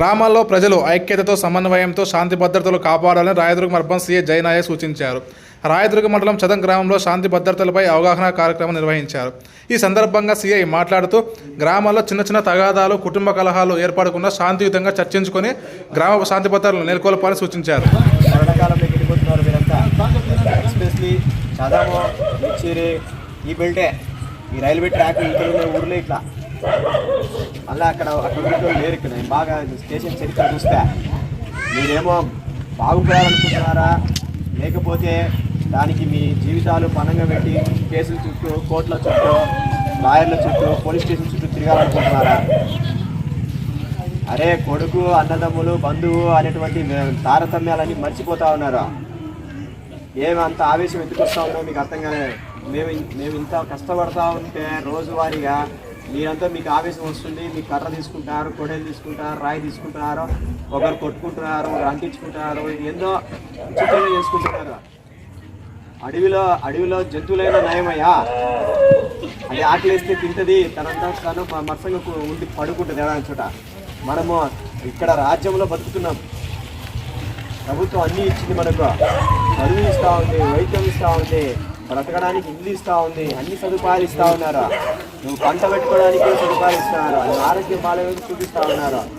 గ్రామాల్లో ప్రజలు ఐక్యతతో సమన్వయంతో శాంతి భద్రతలు కాపాడాలని రాయదుర్గం అర్బన్ సీఏ జైనాయ సూచించారు. రాయదుర్గ మండలం చదం గ్రామంలో శాంతి భద్రతలపై అవగాహన కార్యక్రమం నిర్వహించారు. ఈ సందర్భంగా సీఐ మాట్లాడుతూ గ్రామాల్లో చిన్న చిన్న తగాదాలు కుటుంబ కలహాలు ఏర్పడకుండా శాంతియుతంగా చర్చించుకొని గ్రామ శాంతి భద్రతలు నెలకొల్పాలని సూచించారు. ఈ బెల్టే ఈ రైల్వే ట్రాక్ ఇక్కడ ఊర్లో ఇట్లా. మళ్ళీ అక్కడ అక్కడ లేరు ఇక్కడ. నేను బాగా స్టేషన్ చరిత్ర చూస్తే. మీరేమో బాగుపడాలనుకుంటున్నారా? లేకపోతే దానికి మీ జీవితాలు పణంగా పెట్టి కేసుల చుట్టూ కోర్టుల చుట్టూ లాయర్ల చుట్టూ పోలీస్ స్టేషన్ చుట్టూ తిరగాలనుకుంటున్నారా? అరే కొడుకు అన్నదమ్ములు బంధువు అనేటువంటి తారతమ్యాలన్నీ మర్చిపోతా ఉన్నారు? ఏమి అంత ఆవేశం ఎందుకు వస్తా ఉందో మీకు అర్థం కాలేదు. మేము మేము ఇంత కష్టపడతా ఉంటే రోజువారీగా మీరంతా మీకు ఆవేశం వస్తుంది మీ కర్ర తీసుకుంటారు కొడలు తీసుకుంటారు రాయి తీసుకుంటున్నారు ఒకరు కొట్టుకుంటున్నారు ఒకరు అంటించుకుంటున్నారు ఎన్నో విచిత్రంగా చేసుకుంటున్నారు. అడవిలో అడవిలో జంతువులైన నయమయ్యా? అది ఆకలిస్తే తింటది తనంతా తను మత్సంగా ఉండి పడుకుంటుంది ఏడాది చోట. మనము ఇక్కడ రాజ్యంలో బతుకుతున్నాం. ప్రభుత్వం అన్నీ ఇచ్చింది మనకు. చదువు ఇస్తూ ఉంది వైద్యం ఇస్తూ ఉంది బ్రతకడానికి ఇల్లు ఇస్తూ ఉంది అన్ని సదుపాయాలు ఇస్తూ ఉన్నారు? నువ్వు పంట పెట్టుకోవడానికి సదుపాయాలు ఇస్తున్నారు నువ్వు ఆరోగ్యం బాగాలేదు చూపిస్తూ ఉన్నారు?